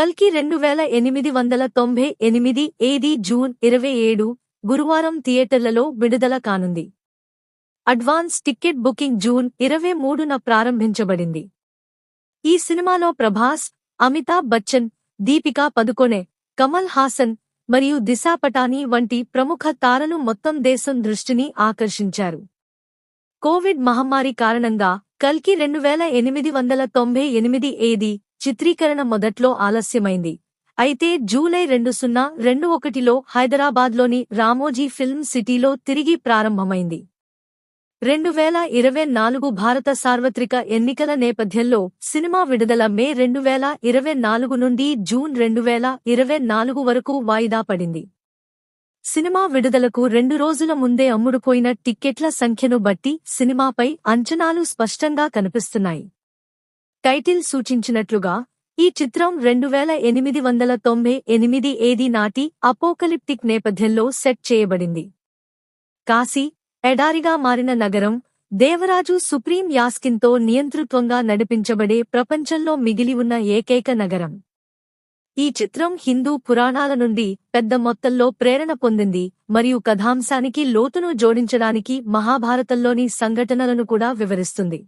కల్కి రెండు వేల ఎనిమిది వందల తొంభై ఎనిమిది ఏది జూన్ ఇరవై ఏడు గురువారం థియేటర్లలో విడుదల కానుంది. అడ్వాన్స్ టికెట్ బుకింగ్ జూన్ ఇరవై మూడున ప్రారంభించబడింది. ఈ సినిమాలో ప్రభాస్ అమితాబ్ బచ్చన్ దీపికా పదుకొనే కమల్ హాసన్ మరియు దిశా పటానీ వంటి ప్రముఖ తారలు మొత్తం దేశం దృష్టిని ఆకర్షించారు. కోవిడ్ మహమ్మారి కారణంగా కల్కి రెండు వేల ఎనిమిది వందల తొంభై ఎనిమిది ఏది చిత్రీకరణ మొదట్లో ఆలస్యమైంది. అయితే జూలై రెండు సున్నా రెండు ఒకటిలో హైదరాబాద్లోని రామోజీ ఫిల్మ్ సిటీలో తిరిగి ప్రారంభమైంది. రెండు వేల ఇరవై నాలుగు భారత సార్వత్రిక ఎన్నికల నేపథ్యంలో సినిమా విడుదల మే రెండు వేల ఇరవై నాలుగు నుండి జూన్ రెండు వేల ఇరవై నాలుగు వరకు వాయిదా పడింది. సినిమా విడుదలకు రెండు రోజుల ముందే అమ్ముడుపోయిన టిక్కెట్ల సంఖ్యను బట్టి సినిమాపై అంచనాలు స్పష్టంగా కనిపిస్తున్నాయి. టైటిల్ సూచించినట్లుగా ఈ చిత్రం రెండు వేల ఎనిమిది వందల తొంభై ఎనిమిది ఏది నాటి అపోకలిప్టిక్ నేపథ్యంలో సెట్ చేయబడింది. కాశీ ఎడారిగా మారిన నగరం దేవరాజు సుప్రీం యాస్కిన్తో నియంతృత్వంగా నడిపించబడే ప్రపంచంలో మిగిలి ఉన్న ఏకైక నగరం. ఈ చిత్రం హిందూ పురాణాల నుండి పెద్ద మొత్తంలో ప్రేరణ పొందింది మరియు కథాంశానికి లోతును జోడించడానికి మహాభారతంలోని సంఘటనలను కూడా వివరిస్తుంది.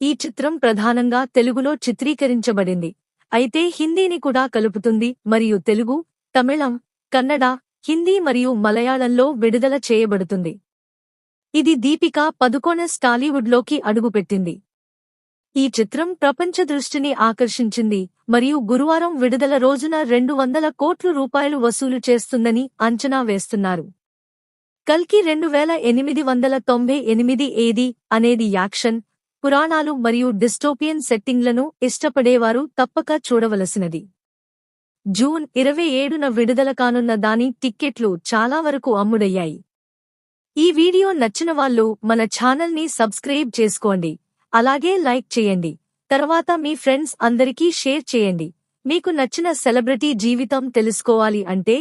ఈ చిత్రం ప్రధానంగా తెలుగులో చిత్రీకరించబడింది. అయితే హిందీని కూడా కలుపుతుంది మరియు తెలుగు తమిళం కన్నడ హిందీ మరియు మలయాళంలో విడుదల చేయబడుతుంది. ఇది దీపిక పదుకోనెస్ టాలీవుడ్లోకి అడుగుపెట్టింది. ఈ చిత్రం ప్రపంచ దృష్టిని ఆకర్షించింది మరియు గురువారం విడుదల రోజున రెండు వందల కోట్ల రూపాయలు వసూలు చేస్తుందని అంచనా వేస్తున్నారు. కల్కి రెండు వేల ఎనిమిది వందల తొంభై ఎనిమిది ఏది అనేది యాక్షన్ పురాణాలు మరియు డిస్టోపియన్ సెట్టింగ్లను ఇష్టపడేవారు తప్పక చూడవలసినది. జూన్ ఇరవై ఏడున విడుదల కానున్న దాని టిక్కెట్లు చాలా వరకు అమ్ముడయ్యాయి. ఈ వీడియో నచ్చిన వాళ్ళు మన ఛానల్ని సబ్స్క్రైబ్ చేసుకోండి. అలాగే లైక్ చేయండి. తర్వాత మీ ఫ్రెండ్స్ అందరికీ షేర్ చేయండి. మీకు నచ్చిన సెలబ్రిటీ జీవితం తెలుసుకోవాలి అంటే